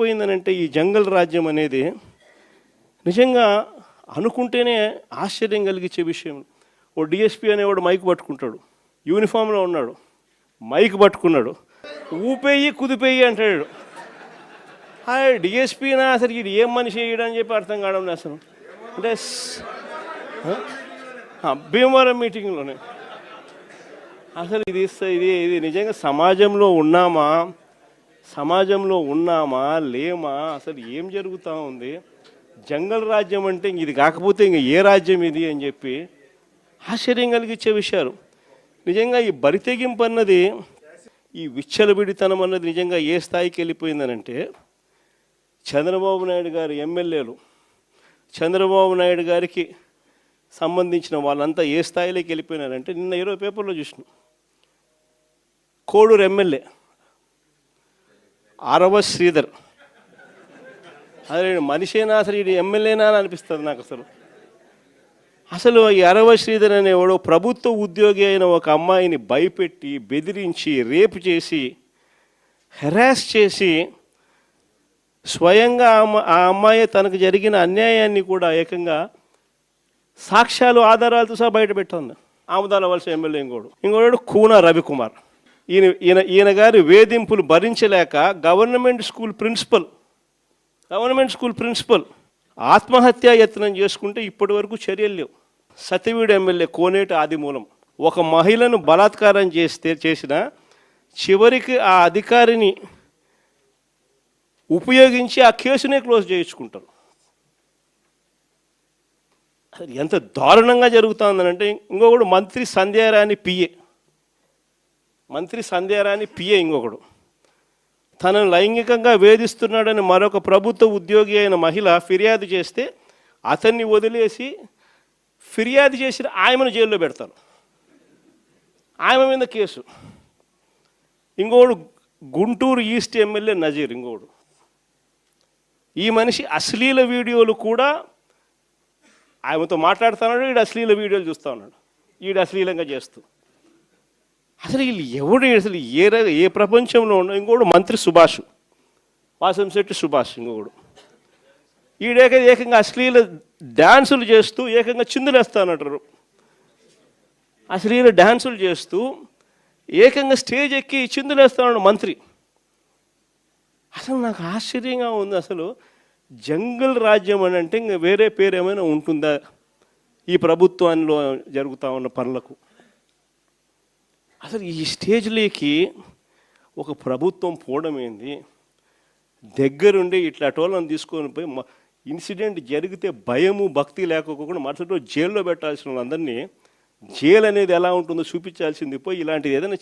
ఏమైపోయిందనంటే ఈ జంగల్ రాజ్యం అనేది నిజంగా అనుకుంటేనే ఆశ్చర్యం కలిగించే విషయం. ఓ డిఎస్పి అనేవాడు మైక్ పట్టుకుంటాడు. యూనిఫామ్లో ఉన్నాడు. మైక్ పట్టుకున్నాడు. ఊపేయి కుదిపేయి అంటాడు. హాయ్ డిఎస్పీనా అసలు ఇది ఏం మనిషి వేయడం అని చెప్పి అర్థం కావడం అసలు. అంటే భీమవరం మీటింగ్లోనే. అసలు ఇది ఇది ఇది నిజంగా సమాజంలో ఉన్నామా? సమాజంలో ఉన్నామా లేమా అసలు ఏం జరుగుతూ ఉంది? జంగల్ రాజ్యం అంటే ఇది కాకపోతే ఇంక ఏ రాజ్యం ఇది అని చెప్పి ఆశ్చర్యం కలిగించే విషయాలు. నిజంగా ఈ బరితెగింపు అన్నది ఈ విచ్చలబిడితనం అన్నది నిజంగా ఏ స్థాయికి వెళ్ళిపోయిందనంటే చంద్రబాబు నాయుడు గారి ఎమ్మెల్యేలు చంద్రబాబు నాయుడు గారికి సంబంధించిన వాళ్ళంతా ఏ స్థాయిలోకి వెళ్ళిపోయినారంటే నిన్న ఇరవై పేపర్లో చూసిన. కోడూరు ఎమ్మెల్యే అరవ శ్రీధర్. అదే మనిషేనా అసలు ఇది ఎమ్మెల్యేనా అని అనిపిస్తుంది నాకు అసలు. అసలు ఈ అరవ శ్రీధర్ అనేవాడు ప్రభుత్వ ఉద్యోగి అయిన ఒక అమ్మాయిని భయపెట్టి బెదిరించి రేపు చేసి హెరాస్ చేసి స్వయంగా ఆ ఆ అమ్మాయి తనకు జరిగిన అన్యాయాన్ని కూడా ఏకంగా సాక్ష్యాలు ఆధారాలతో సహా బయట పెట్టింది. ఆముదాల వలస ఎమ్మెల్యే ఇంకోడు. ఇంకోడు కూన రవికుమార్. ఈయన ఈయన ఈయన గారి వేధింపులు భరించలేక government school principal government school principal ఆత్మహత్యా యత్నం చేసుకుంటే ఇప్పటి వరకు చర్యలు లేవు. సతీవీడు ఎమ్మెల్యే కోనేటి ఆదిమూలం ఒక మహిళను బలాత్కారం చేస్తే చేసిన చివరికి ఆ అధికారిని ఉపయోగించి ఆ కేసునే క్లోజ్ చేయించుకుంటారు. ఎంత దారుణంగా జరుగుతుందనంటే ఇంకొకడు మంత్రి సంధ్యారాణి పిఏ మంత్రి సంధ్యారాణి పిఏ ఇంకొకడు. తనను లైంగికంగా వేధిస్తున్నాడని మరొక ప్రభుత్వ ఉద్యోగి అయిన మహిళ ఫిర్యాదు చేస్తే అతన్ని వదిలేసి ఫిర్యాదు చేసిన ఆయమను జైల్లో పెడతారు. ఆమె మీద కేసు. ఇంకోడు గుంటూరు ఈస్ట్ ఎమ్మెల్యే నజీర్ ఇంకోడు. ఈ మనిషి అశ్లీల వీడియోలు కూడా ఆమెతో మాట్లాడుతున్నాడు ఈడు అశ్లీల వీడియోలు చూస్తూ ఉన్నాడు. ఈడు అశ్లీలంగా చేస్తూ. అసలు వీళ్ళు ఎవడు అసలు ఏ ఏ ప్రపంచంలో ఉన్న ఇంకోడు మంత్రి సుభాష్. వాసంశెట్టి సుభాష్ ఇంకొకడు. ఈడేక ఏకంగా అశ్లీల డ్యాన్సులు చేస్తూ ఏకంగా చిందులేస్తానంటారు అశ్లీల డ్యాన్సులు చేస్తూ ఏకంగా స్టేజ్ ఎక్కి చిందులేస్తాడు మంత్రి. అసలు నాకు ఆశ్చర్యంగా ఉంది అసలు జంగల్ రాజ్యం అని అంటే ఇంకా వేరే పేరు ఏమైనా ఉంటుందా? ఈ ప్రభుత్వంలో జరుగుతూ ఉన్న పనులకు. అసలు ఈ స్టేజ్లోకి ఒక ప్రభుత్వం పోవడం ఏంది? దగ్గరుండి ఇట్లా టోలను తీసుకొని పోయి మ- ఇన్సిడెంట్ జరిగితే భయము భక్తి లేకపోకుండా మరుసటి జైల్లో పెట్టాల్సిన వాళ్ళందరినీ జైలు అనేది ఎలా ఉంటుందో చూపించాల్సింది పోయి ఇలాంటిది ఏదైనా